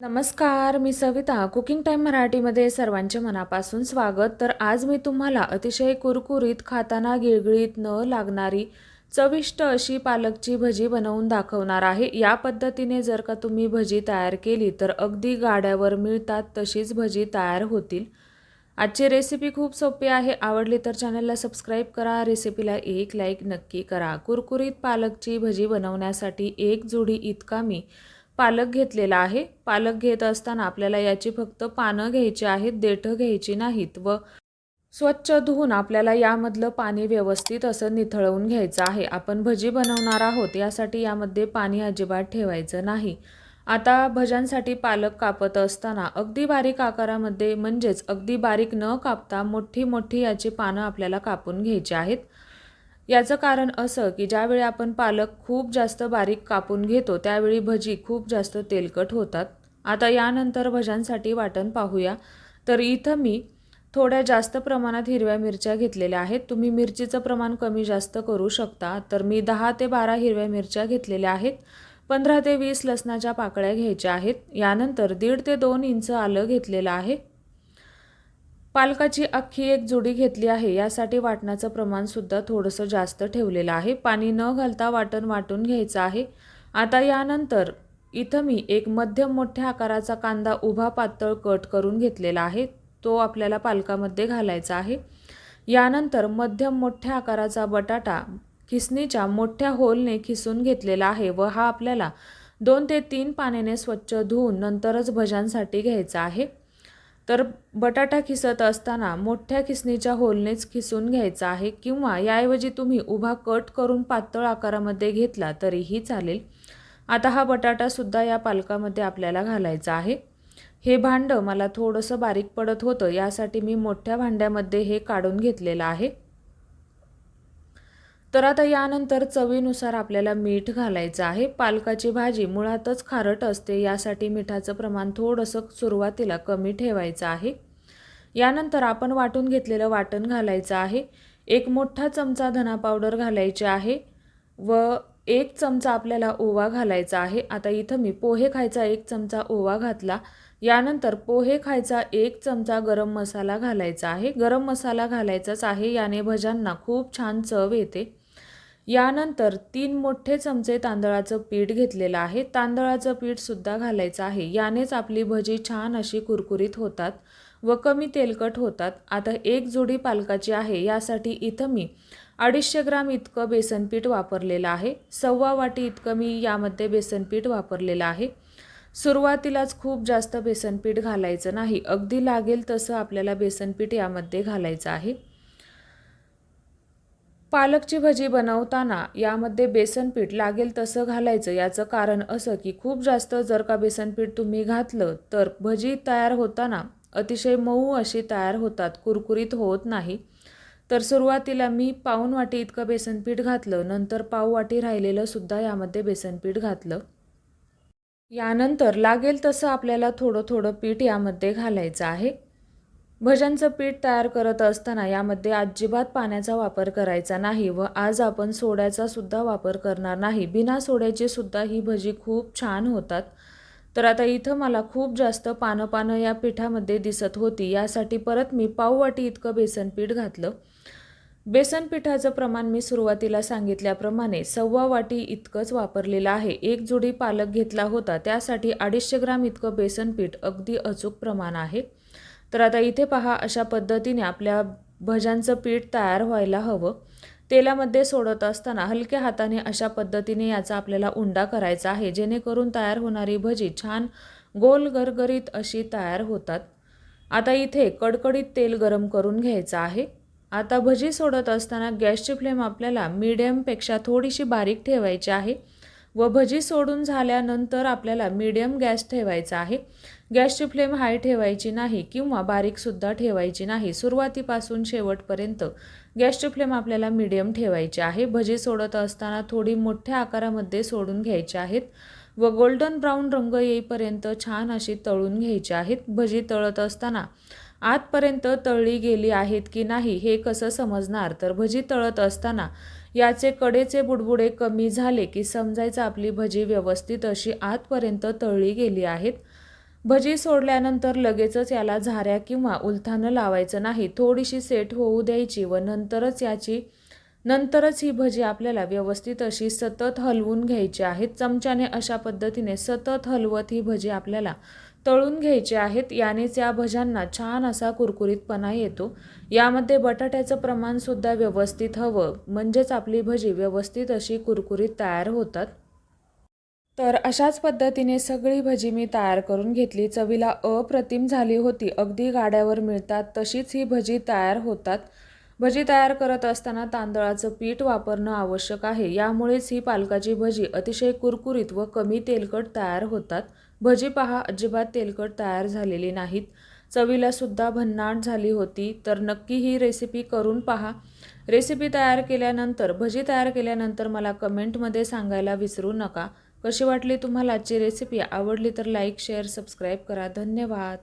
नमस्कार मी Savita. Cooking time मराठीमध्ये सर्वांचे मनापासून स्वागत. तर आज मी तुम्हाला अतिशय कुरकुरीत खाताना गिळगिळीत न लागणारी चविष्ट अशी पालकची भजी बनवून दाखवणार आहे. या पद्धतीने जर का तुम्ही भजी तयार केली तर अगदी गाड्यावर मिळतात तशीच भजी तयार होतील. आजची रेसिपी खूप सोपी आहे. आवडली तर चॅनलला सबस्क्राईब करा. रेसिपीला एक लाईक नक्की करा. कुरकुरीत पालकची भजी बनवण्यासाठी एक जुडी इतका मी पालक घेतलेला आहे. पालक घेत असताना आपल्याला याची फक्त पानं घ्यायची आहेत देठं घ्यायची नाहीत व स्वच्छ धुवून आपल्याला यामधलं पाणी व्यवस्थित असं निथळवून घ्यायचं आहे. आपण भजी बनवणार आहोत यासाठी यामध्ये पाणी अजिबात ठेवायचं नाही. आता भज्यांसाठी पालक कापत असताना अगदी बारीक आकारामध्ये म्हणजेच अगदी बारीक न कापता मोठी मोठी याची पानं आपल्याला कापून घ्यायची आहेत. याचं कारण असं की ज्यावेळी आपण पालक खूप जास्त बारीक कापून घेतो त्यावेळी भजी खूप जास्त तेलकट होतात. आता यानंतर भज्यांसाठी वाटण पाहूया. तर इथं मी थोड्या जास्त प्रमाणात हिरव्या मिरच्या घेतलेल्या आहेत. तुम्ही मिरचीचं प्रमाण कमी जास्त करू शकता. तर मी दहा ते बारा हिरव्या मिरच्या घेतलेल्या आहेत. पंधरा ते वीस लसणाच्या पाकळ्या घ्यायच्या आहेत. यानंतर दीड ते दोन इंच आलं घेतलेलं आहे. पालकाची अख्खी एक जुडी घेतली आहे. यासाठी वाटणाचं प्रमाणसुद्धा थोडंसं जास्त ठेवलेलं आहे. पाणी न घालता वाटण वाटून घ्यायचं आहे. आता यानंतर इथं मी एक मध्यम मोठ्या आकाराचा कांदा उभा पातळ कट करून घेतलेला आहे. तो आपल्याला पालकामध्ये घालायचा आहे. यानंतर मध्यम मोठ्या आकाराचा बटाटा खिसणीच्या मोठ्या होलने खिसून घेतलेला आहे व हा आपल्याला दोन ते तीन पाण्याने स्वच्छ धुवून नंतरच भज्यांसाठी घ्यायचा आहे. तर बटाटा खिसत असताना मोठ्या खिसणीच्या होलनेच खिसून घ्यायचा आहे किंवा याऐवजी तुम्ही उभा कट करून पातळ आकारामध्ये घेतला तरीही चालेल. आता हा बटाटासुद्धा या पालकामध्ये आपल्याला घालायचा आहे. हे भांडं मला थोडंसं बारीक पडत होतं यासाठी मी मोठ्या भांड्यामध्ये हे काढून घेतलेलं आहे. तर आता यानंतर चवीनुसार आपल्याला मीठ घालायचं आहे. पालकाची भाजी मुळातच खारट असते यासाठी मिठाचं प्रमाण थोडंसं सुरुवातीला कमी ठेवायचं आहे. यानंतर आपण वाटून घेतलेलं वाटण घालायचं आहे. एक मोठा चमचा धना पावडर घालायची आहे व एक चमचा आपल्याला ओवा घालायचा आहे. आता इथं मी पोहे खायचा एक चमचा ओवा घातला. यानंतर पोहे खायचा एक चमचा गरम मसाला घालायचा आहे. गरम मसाला घालायचाच आहे. याने भज्यांना खूप छान चव येते. यानंतर तीन मोठे चमचे तांदळाचं पीठ घेतलेलं आहे. तांदळाचं पीठसुद्धा घालायचं आहे. यानेच आपली भजी छान अशी कुरकुरीत होतात व कमी तेलकट होतात. आता एक जोडी पालकाची आहे. यासाठी इथं मी अडीचशे ग्राम इतकं बेसनपीठ वापरलेलं आहे. सव्वा वाटी इतकं मी यामध्ये बेसनपीठ वापरलेलं आहे. सुरुवातीलाच खूप जास्त बेसनपीठ घालायचं नाही. अगदी लागेल तसं आपल्याला बेसनपीठ यामध्ये घालायचं आहे. पालकची भजी बनवताना यामध्ये बेसनपीठ लागेल तसं घालायचं. याचं कारण असं की खूप जास्त जर का बेसनपीठ तुम्ही घातलं तर भजी तयार होताना अतिशय मऊ अशी तयार होतात कुरकुरीत होत नाही. तर सुरुवातीला मी पाऊन वाटी इतकं बेसनपीठ घातलं. नंतर पाव वाटी राहिलेलं सुद्धा यामध्ये बेसनपीठ घातलं. यानंतर लागेल तसं आपल्याला थोडं थोडं पीठ यामध्ये घालायचं आहे. भज्यांचं पीठ तयार करत असताना यामध्ये अजिबात पाण्याचा वापर करायचा नाही व आज आपण सोड्याचा सुद्धा वापर करणार नाही. बिना सोड्याची सुद्धा ही भजी खूप छान होतात. तर आता इथं मला खूप जास्त पानं पानं या पिठामध्ये दिसत होती. यासाठी परत मी पाववाटी इतकं बेसन पीठ घातलं. बेसन पिठाचं प्रमाण मी सुरुवातीला सांगितल्याप्रमाणे सव्वा वाटी इतकंच वापरलेलं आहे. एक जुडी पालक घेतला होता. त्यासाठी अडीचशे ग्राम इतकं बेसन पीठ अगदी अचूक प्रमाण आहे. तर आता इथे पहा अशा पद्धतीने आपल्या भज्यांचं पीठ तयार व्हायला हवं. तेलामध्ये सोडत असताना हलक्या हाताने अशा पद्धतीने याचा आपल्याला उंडा करायचा आहे. जेणेकरून तयार होणारी भजी छान गोल गरगरीत अशी तयार होतात. आता इथे कडकडीत तेल गरम करून घ्यायचं आहे. आता भजी सोडत असताना गॅसची फ्लेम आपल्याला मीडियमपेक्षा थोडीशी बारीक ठेवायची आहे व भजी सोडून झाल्यानंतर आपल्याला मीडियम गॅस ठेवायचा आहे. गॅसची फ्लेम हाय ठेवायची नाही किंवा बारीकसुद्धा ठेवायची नाही. सुरुवातीपासून शेवटपर्यंत गॅसची फ्लेम आपल्याला मीडियम ठेवायची आहे. भजी सोडत असताना थोडी मोठ्या आकारामध्ये सोडून घ्यायची आहेत व गोल्डन ब्राऊन रंग येईपर्यंत छान अशी तळून घ्यायची आहेत. भजी तळत असताना आतपर्यंत तळली गेली आहेत की नाही हे कसं समजणार? तर भजी तळत असताना याचे कडेचे बुडबुडे कमी झाले की समजायचं आपली भजी व्यवस्थित अशी आतपर्यंत तळली गेली आहेत. भजी सोडल्यानंतर लगेचच याला झाऱ्या किंवा उलथानं लावायचं नाही. थोडीशी सेट होऊ द्यायची व नंतरच याची नंतरच ही भजी आपल्याला व्यवस्थित अशी सतत हलवून घ्यायची आहेत चमच्याने अशा पद्धतीने सतत हलवत ही भजी आपल्याला तळून घ्यायचे आहेत. यानेच या भज्यांना छान असा कुरकुरीतपणा येतो. यामध्ये बटाट्याचं प्रमाणसुद्धा व्यवस्थित हवं. म्हणजेच आपली भजी व्यवस्थित अशी कुरकुरीत तयार होतात. तर अशाच पद्धतीने सगळी भजी मी तयार करून घेतली. चवीला अप्रतिम झाली होती. अगदी गाड्यावर मिळतात तशीच ही भजी तयार होतात. भजी तयार करत असताना तांदळाचं पीठ वापरणं आवश्यक आहे. यामुळेच ही पालकाची भजी अतिशय कुरकुरीत व कमी तेलकट तयार होतात. भजी पहा अजिबात तेलकट तयार झालेली नाहीत. चवीला सुद्धा भन्नाट झाली होती तर नक्की ही रेसिपी करून पहा. रेसिपी तयार केल्यानंतर भजी तयार केल्यानंतर मला कमेंटमध्ये सांगायला विसरू नका. कशी वाटली तुम्हाला आजची रेसिपी आवडली तर लाईक शेअर सबस्क्राईब करा. धन्यवाद.